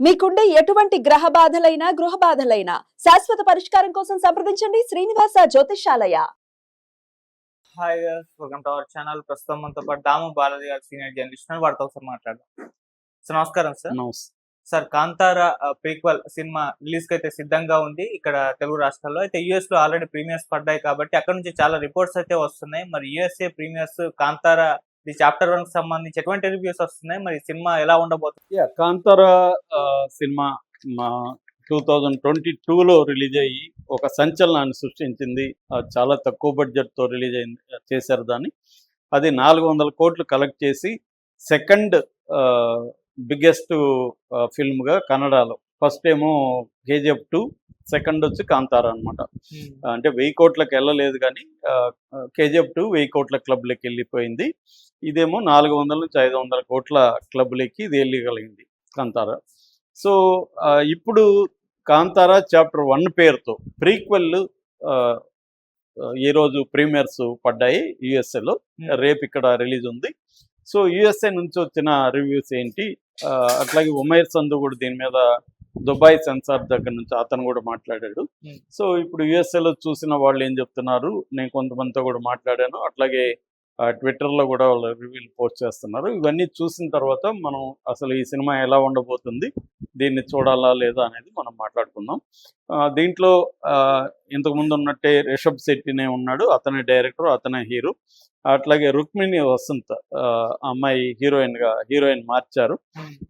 మీకుండే ఎటువంటి గ్రహ బాధలైనా గృహ బాధలైనా శాశ్వత పరిష్కారం కోసం సంప్రదించండి Srinivasa Jyothishalaya hi welcome to our channel ప్రస్తుతం మనతో పాటు దాము బాలాజీ గారు సీనియర్ జర్నలిస్ట్. వారితో ఒకసారి మాట్లాడదాం. సార్ నమస్కారం sir. Sir Kantara prequel cinema రిలీజ్కి అయితే సిద్ధంగా ఉంది. ఇక్కడ తెలుగు రాష్ట్రాల్లో అయితే యుఎస్లో ఆల్రెడీ ప్రీమియర్స్ పడ్డాయి కాబట్టి అక్కడ నుంచి చాలా రిపోర్ట్స్ అయితే వస్తున్నాయి. మరి యుఎస్ఏ ప్రీమియర్స్ కాంతార ఈ చాప్టర్ వన్కి సంబంధించి ఎటువంటి రివ్యూస్ వస్తున్నాయి. మరి సినిమా ఎలా ఉండబోతుంది? కాంతార ఆ, సినిమా మా టూ థౌజండ్ ట్వంటీ టూలో రిలీజ్ అయ్యి ఒక సంచలనాన్ని సృష్టించింది. చాలా తక్కువ బడ్జెట్తో రిలీజ్ అయింది చేశారు దాన్ని. అది నాలుగు వందల కోట్లు కలెక్ట్ చేసి సెకండ్ బిగ్గెస్ట్ ఫిల్మ్గా కన్నడలో ఫస్ట్ ఏమో కేజీఎఫ్ టూ సెకండ్ వచ్చి కాంతార అనమాట అంటే వెయ్యి కోట్లకు వెళ్ళలేదు కానీ కేజీఎఫ్ టూ వెయ్యి కోట్ల క్లబ్లకి వెళ్ళిపోయింది. ఇదేమో నాలుగు వందల నుంచి ఐదు వందల కోట్ల క్లబ్లకి ఇది వెళ్ళగలిగింది కాంతార. సో ఇప్పుడు కాంతార చాప్టర్ వన్ పేరుతో ప్రీక్వెల్ ఈరోజు ప్రీమియర్స్ పడ్డాయి యుఎస్ఏలో. రేపు ఇక్కడ రిలీజ్ ఉంది. సో యుఎస్ఏ నుంచి వచ్చిన రివ్యూస్ ఏంటి? అట్లాగే ఉమైర్ సంధు కూడా దీని మీద దుబాయ్ సెన్సార్ దగ్గర నుంచి అతను కూడా మాట్లాడాడు. సో ఇప్పుడు యుఎస్ఏలో చూసిన వాళ్ళు ఏం చెప్తున్నారు? నేను కొంతమందితో కూడా మాట్లాడాను. అట్లాగే ట్విట్టర్లో కూడా వాళ్ళు రివ్యూలు పోస్ట్ చేస్తున్నారు. ఇవన్నీ చూసిన తర్వాత మనం అసలు ఈ సినిమా ఎలా ఉండబోతుంది దీన్ని చూడాలా లేదా అనేది మనం మాట్లాడుకుందాం. ఆ, దీంట్లో ఆ, ఇంతకుముందు ఉన్నట్టే రిషబ్ శెట్టినే ఉన్నాడు అతనే డైరెక్టర్ అతనే హీరో. అట్లాగే రుక్మిణి వసంత్ ఆ, అమ్మాయి హీరోయిన్గా హీరోయిన్ మార్చారు.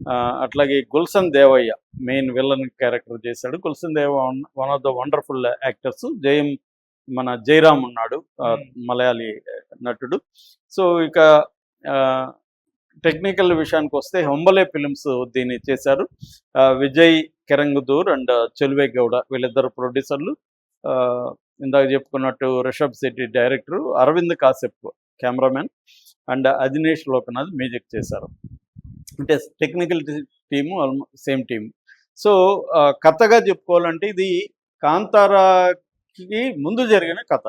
ఆ, అట్లాగే Gulshan Devaiah main villain character చేశాడు. Gulshan Deva one of the wonderful actors. Jayam మన జయరామ్ ఉన్నాడు. మలయాళీ నటుడు. సో ఇక టెక్నికల్ విషయానికి వస్తే హొంబలే ఫిలిమ్స్ దీన్ని చేశారు. విజయ్ కెరంగుదూర్ అండ్ చెలువే గౌడ వీళ్ళిద్దరు ప్రొడ్యూసర్లు. ఇందాక చెప్పుకున్నట్టు Rishab Shetty director Arvind Kashyap cameraman and Ajaneesh Loknath music చేశారు. అంటే technical team same team. So కథగా చెప్పుకోవాలంటే ఇది కాంతారాకి ముందు జరిగిన కథ.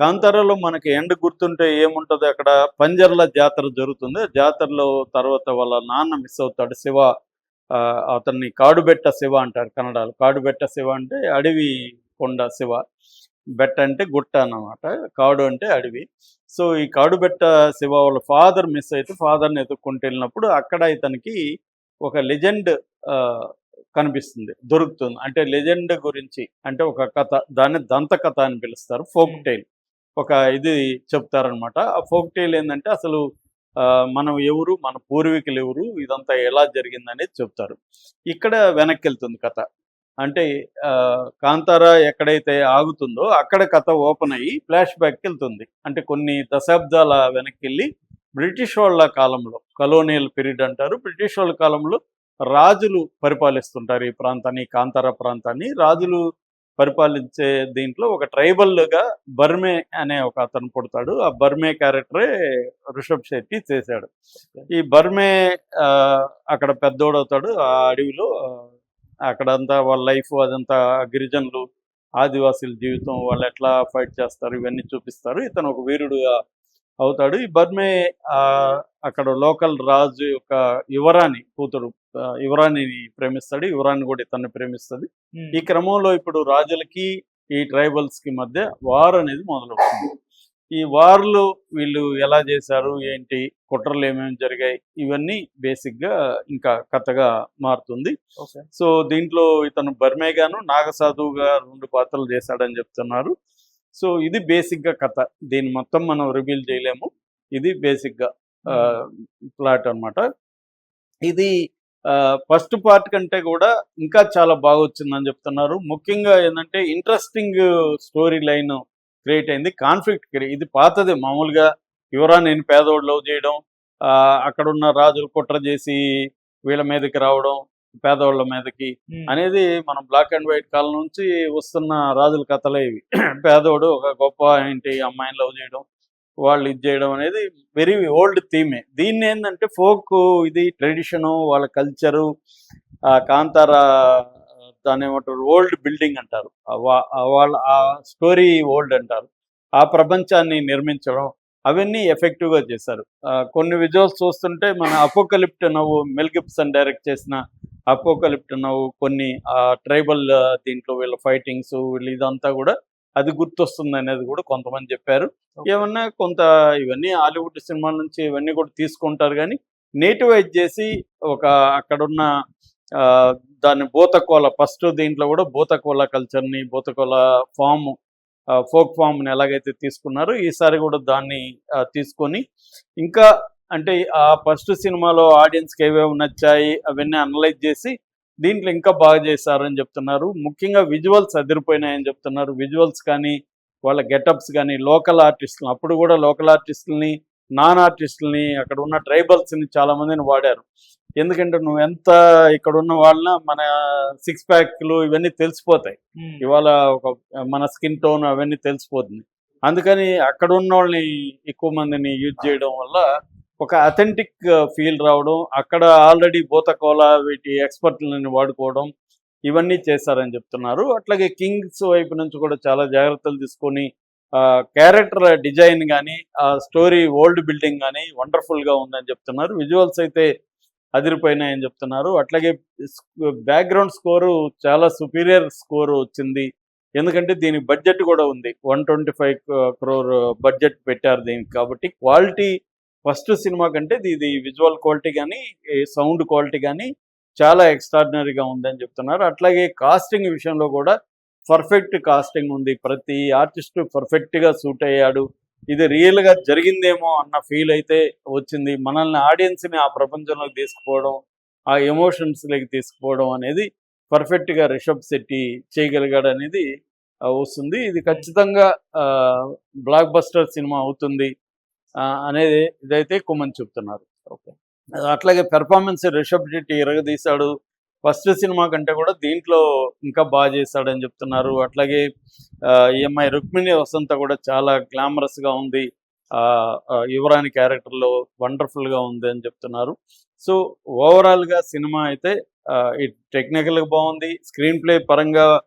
కాంతారాలో మనకి ఎండ్ గుర్తుంటే ఏముంటుంది అక్కడ? పంజర్ల జాతర జరుగుతుంది. జాతరలో తర్వాత వాళ్ళ నాన్న మిస్ అవుతాడు. శివ ఆ, అతన్ని కాడుబెట్ట శివ అంటారు కన్నడలో. కాడుబెట్ట శివ అంటే అడవి కొండ శివ. బెట్ట అంటే గుట్ట అన్నమాట. కాడు అంటే అడవి. సో ఈ కాడుబెట్ట శివ వాళ్ళ ఫాదర్ మిస్ అయితే ఫాదర్ని ఎదుర్కొంటూ వెళ్ళినప్పుడు అక్కడ ఇతనికి ఒక లెజెండ్ కనిపిస్తుంది దొరుకుతుంది. అంటే లెజెండ్ గురించి అంటే ఒక కథ దాన్ని దంత కథ అని పిలుస్తారు ఫోక్ టైల్. ఒక ఇది చెప్తారనమాట ఆ ఫోక్ టైల్ ఏంటంటే అసలు మనం ఎవరు మన పూర్వీకులు ఎవరు ఇదంతా ఎలా జరిగింది అనేది చెప్తారు. ఇక్కడ వెనక్కి వెళ్తుంది కథ. అంటే కాంతార ఎక్కడైతే ఆగుతుందో అక్కడ కథ ఓపెన్ అయ్యి ఫ్లాష్ బ్యాక్కి వెళ్తుంది అంటే కొన్ని దశాబ్దాల వెనక్కి వెళ్ళి బ్రిటిష్ వాళ్ళ కాలంలో కలోనియల్ పీరియడ్ అంటారు. బ్రిటిష్ వాళ్ళ కాలంలో రాజులు పరిపాలిస్తుంటారు ఈ ప్రాంతాన్ని కాంతార ప్రాంతాన్ని. రాజులు పరిపాలించే దీంట్లో ఒక ట్రైబల్గా బర్మే అనే ఒక అతను పుడతాడు. ఆ బర్మే క్యారెక్టరే రిషబ్ శెట్టి చేశాడు. ఈ బర్మే ఆ, అక్కడ పెద్దోడవుతాడు. ఆ అడవిలో అక్కడంతా వాళ్ళ లైఫ్ అదంతా గిరిజనులు ఆదివాసీల జీవితం వాళ్ళు ఎట్లా ఫైట్ చేస్తారు ఇవన్నీ చూపిస్తారు. ఇతను ఒక వీరుడుగా అవుతాడు. ఈ బర్మే ఆ, అక్కడ లోకల్ రాజు యొక్క యువరాణి కూతురు యువరాణిని ప్రేమిస్తాడు యువరాణి కూడా ఇతన్ని ప్రేమిస్తుంది ఈ క్రమంలో ఇప్పుడు రాజులకి ఈ ట్రైబల్స్కి మధ్య వార్ అనేది మొదలవుతుంది. ఈ వార్లు వీళ్ళు ఎలా చేశారు ఏంటి కుట్రలు ఏమేమి జరిగాయి ఇవన్నీ బేసిక్గా ఇంకా కథగా మారుతుంది. సో దీంట్లో ఇతను బర్మేగాను నాగసాధువుగా రెండు పాత్రలు చేశాడని చెప్తున్నారు. సో ఇది బేసిక్గా కథ. దీన్ని మొత్తం మనం రివీల్ చేయలేము. ఇది బేసిక్గా ప్లాట్ అన్నమాట. ఇది ఫస్ట్ పార్ట్ కంటే కూడా ఇంకా చాలా బాగా వచ్చిందని చెప్తున్నారు. ముఖ్యంగా ఏంటంటే ఇంట్రెస్టింగ్ స్టోరీ లైన్ క్రియేట్ అయింది. కాన్ఫ్లిక్ట్ క్రియేట్ ఇది పాతదే. మామూలుగా యువరా నేను పేదోడు లవ్ చేయడం ఆ, అక్కడున్న రాజులు కుట్ర చేసి వీళ్ళ మీదకి రావడం పేదవాళ్ళ మీదకి అనేది మనం బ్లాక్ అండ్ వైట్ కాలం నుంచి వస్తున్న రాజుల కథలే ఇవి. పేదోడు ఒక గొప్ప ఏంటి అమ్మాయిని లవ్ చేయడం వాళ్ళు ఇది చేయడం అనేది వెరీ ఓల్డ్ థీమే. దీన్ని ఏంటంటే ఫోక్ ఇది ట్రెడిషను వాళ్ళ కల్చరు కాంతార దాని ఏమంటారు ఓల్డ్ బిల్డింగ్ అంటారు. ఆ వాళ్ళ ఆ స్టోరీ ఓల్డ్ అంటారు. ఆ ప్రపంచాన్ని నిర్మించడం అవన్నీ ఎఫెక్టివ్గా చేశారు. ఆ, కొన్ని విజువల్స్ చూస్తుంటే మన అపోకలిప్ట్ నవ్వు మెల్ గిప్సన్ డైరెక్ట్ చేసిన అపోకలిప్ట్ నవ్వు కొన్ని ట్రైబల్ దీంట్లో వీళ్ళ ఫైటింగ్స్ వీళ్ళు ఇదంతా కూడా అది గుర్తొస్తుంది అనేది కూడా కొంతమంది చెప్పారు. ఏమన్నా కొంత ఇవన్నీ హాలీవుడ్ సినిమాల నుంచి ఇవన్నీ కూడా తీసుకుంటారు కానీ నేటివైజ్ చేసి ఒక అక్కడున్న ఆ, దాన్ని బోతకోల ఫస్ట్ దీంట్లో కూడా బోతకోల కల్చర్ని బోతకోల ఫామ్ ఫోక్ ఫామ్ని ఎలాగైతే తీసుకున్నారో ఈసారి కూడా దాన్ని తీసుకొని ఇంకా అంటే ఆ ఫస్ట్ సినిమాలో ఆడియన్స్కి ఏవేవి నచ్చాయి అవన్నీ అనలైజ్ చేసి దీంట్లో ఇంకా బాగా చేశారని చెప్తున్నారు. ముఖ్యంగా విజువల్స్ అదిరిపోయినాయని చెప్తున్నారు. విజువల్స్ కానీ వాళ్ళ గెటప్స్ కానీ లోకల్ ఆర్టిస్టులు అప్పుడు కూడా లోకల్ ఆర్టిస్టులని నాన్ ఆర్టిస్టులని అక్కడ ఉన్న ట్రైబల్స్ని చాలా మందిని వాడారు. ఎందుకంటే నువ్వు ఎంత ఇక్కడ ఉన్న వాళ్ళ మన సిక్స్ ప్యాక్లు ఇవన్నీ తెలిసిపోతాయి. ఇవాళ ఒక మన స్కిన్ టోన్ అవన్నీ తెలిసిపోతుంది. అందుకని అక్కడ ఉన్న వాళ్ళని ఎక్కువ మందిని యూజ్ చేయడం వల్ల ఒక అథెంటిక్ ఫీల్ uh, రావడం అక్కడ ఆల్రెడీ బోతకోల వీటి ఎక్స్పర్ట్లని వాడుకోవడం ఇవన్నీ చేశారని చెప్తున్నారు. అట్లాగే కింగ్స్ వైపు నుంచి కూడా చాలా జాగ్రత్తలు తీసుకొని క్యారెక్టర్ డిజైన్ కానీ ఆ స్టోరీ ఓల్డ్ బిల్డింగ్ కానీ వండర్ఫుల్గా ఉందని చెప్తున్నారు. విజువల్స్ అయితే అదిరిపోయినాయని చెప్తున్నారు. అట్లాగే బ్యాక్గ్రౌండ్ స్కోరు చాలా సుపీరియర్ స్కోర్ వచ్చింది. ఎందుకంటే దీని బడ్జెట్ కూడా ఉంది. One twenty five crore budget పెట్టారు దీనికి కాబట్టి క్వాలిటీ ఫస్ట్ సినిమా కంటే ఇది- విజువల్ క్వాలిటీ కానీ సౌండ్ క్వాలిటీ కానీ చాలా ఎక్స్ట్రాడినరీగా ఉందని చెప్తున్నారు. అట్లాగే కాస్టింగ్ విషయంలో కూడా పర్ఫెక్ట్ కాస్టింగ్ ఉంది. ప్రతి ఆర్టిస్ట్ పర్ఫెక్ట్గా సూట్ అయ్యాడు. ఇది రియల్గా జరిగిందేమో అన్న ఫీల్ అయితే వచ్చింది. మనల్ని ఆడియన్స్ని ఆ ప్రపంచంలోకి తీసుకుపోవడం ఆ ఎమోషన్స్లోకి తీసుకుపోవడం అనేది పర్ఫెక్ట్గా రిషబ్ శెట్టి చేయగలిగాడు అనేది వస్తుంది. ఇది ఖచ్చితంగా బ్లాక్ బస్టర్ సినిమా అవుతుంది. అనేది ఇదైతే కుమ్మని చెప్తున్నారు. ఓకే. అట్లాగే పెర్ఫార్మెన్స్ రిషబ్ శెట్టి ఇరగదీశాడు. ఫస్ట్ సినిమా కంటే కూడా దీంట్లో ఇంకా బాగా చేశాడని చెప్తున్నారు. అట్లాగే ఈఎంఐ రుక్మిణి వసంత కూడా చాలా గ్లామరస్గా ఉంది. ఆ, యువరాణి క్యారెక్టర్లో వండర్ఫుల్గా ఉంది అని చెప్తున్నారు. సో ఓవరాల్గా సినిమా అయితే ఇట్ టెక్నికల్గా బాగుంది. స్క్రీన్ ప్లే పరంగా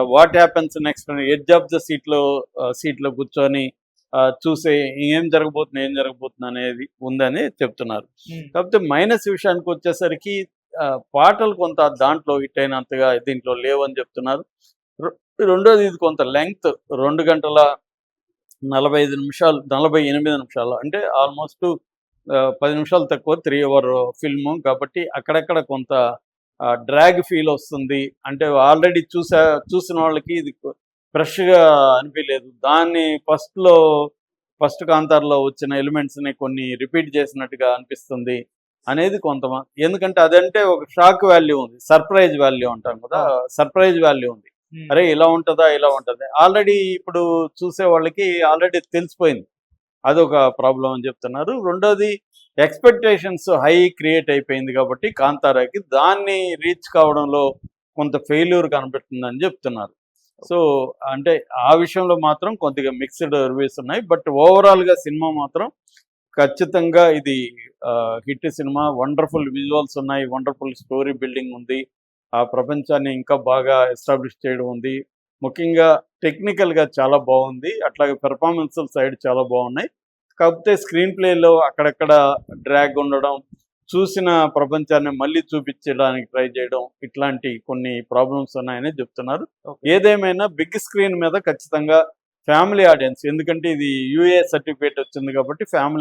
what happens next edge of the సీట్లో సీట్లో కూర్చొని చూసే ఏం జరగబోతుంది ఏం జరగబోతుంది అనేది ఉందని చెప్తున్నారు. కాకపోతే మైనస్ విషయానికి వచ్చేసరికి పాటలు కొంత దాంట్లో హిట్ అయినంతగా దీంట్లో లేవని చెప్తున్నారు. రెండోది ఇది కొంత లెంగ్త్ రెండు గంటల నలభై ఐదు నిమిషాలు నలభై ఎనిమిది నిమిషాలు అంటే ఆల్మోస్ట్ పది నిమిషాలు తక్కువ త్రీ అవర్ ఫిల్మ్. కాబట్టి అక్కడక్కడ కొంత డ్రాగ్ ఫీల్ వస్తుంది. అంటే ఆల్రెడీ చూసా చూసిన వాళ్ళకి ఇది ఫ్రెష్గా అనిపించలేదు దాన్ని ఫస్ట్లో ఫస్ట్ కాంతార్లో వచ్చిన ఎలిమెంట్స్ని కొన్ని రిపీట్ చేసినట్టుగా అనిపిస్తుంది అనేది కొంతమంది ఎందుకంటే అదంటే ఒక షాక్ వాల్యూ ఉంది. సర్ప్రైజ్ వాల్యూ అంటాం కదా సర్ప్రైజ్ వాల్యూ ఉంది. అరే ఇలా ఉంటుందా ఇలా ఉంటుంది? ఆల్రెడీ ఇప్పుడు చూసే వాళ్ళకి ఆల్రెడీ తెలిసిపోయింది. అదొక ప్రాబ్లం అని చెప్తున్నారు. రెండోది ఎక్స్పెక్టేషన్స్ హై క్రియేట్ అయిపోయింది కాబట్టి కాంతారాకి దాన్ని రీచ్ కావడంలో కొంత ఫెయిల్యూర్ కనిపెడుతుందని చెప్తున్నారు. సో అంటే ఆ విషయంలో మాత్రం కొద్దిగా మిక్స్డ్ రివ్యూస్ ఉన్నాయి. బట్ ఓవరాల్గా సినిమా మాత్రం ఖచ్చితంగా ఇది హిట్ సినిమా. వండర్ఫుల్ విజువల్స్ ఉన్నాయి. వండర్ఫుల్ స్టోరీ బిల్డింగ్ ఉంది. ఆ ప్రపంచాన్ని ఇంకా బాగా ఎస్టాబ్లిష్ చేయడం ఉంది. ముఖ్యంగా టెక్నికల్గా చాలా బాగుంది. అట్లాగే పెర్ఫార్మెన్స్ సైడ్ చాలా బాగున్నాయి. కాకపోతే స్క్రీన్ ప్లేలో అక్కడక్కడ డ్రాగ్ ఉండడం చూసిన ప్రపంచాన్ని మళ్ళీ చూపించడానికి ట్రై చేయడం ఇట్లాంటి కొన్ని ప్రాబ్లమ్స్ ఉన్నాయని చెప్తున్నారు. ఏదేమైనా బిగ్ స్క్రీన్ మీద ఖచ్చితంగా ఫ్యామిలీ ఆడియన్స్ ఎందుకంటే ఇది యూఏ సర్టిఫికేట్ వచ్చింది కాబట్టి ఫ్యామిలీ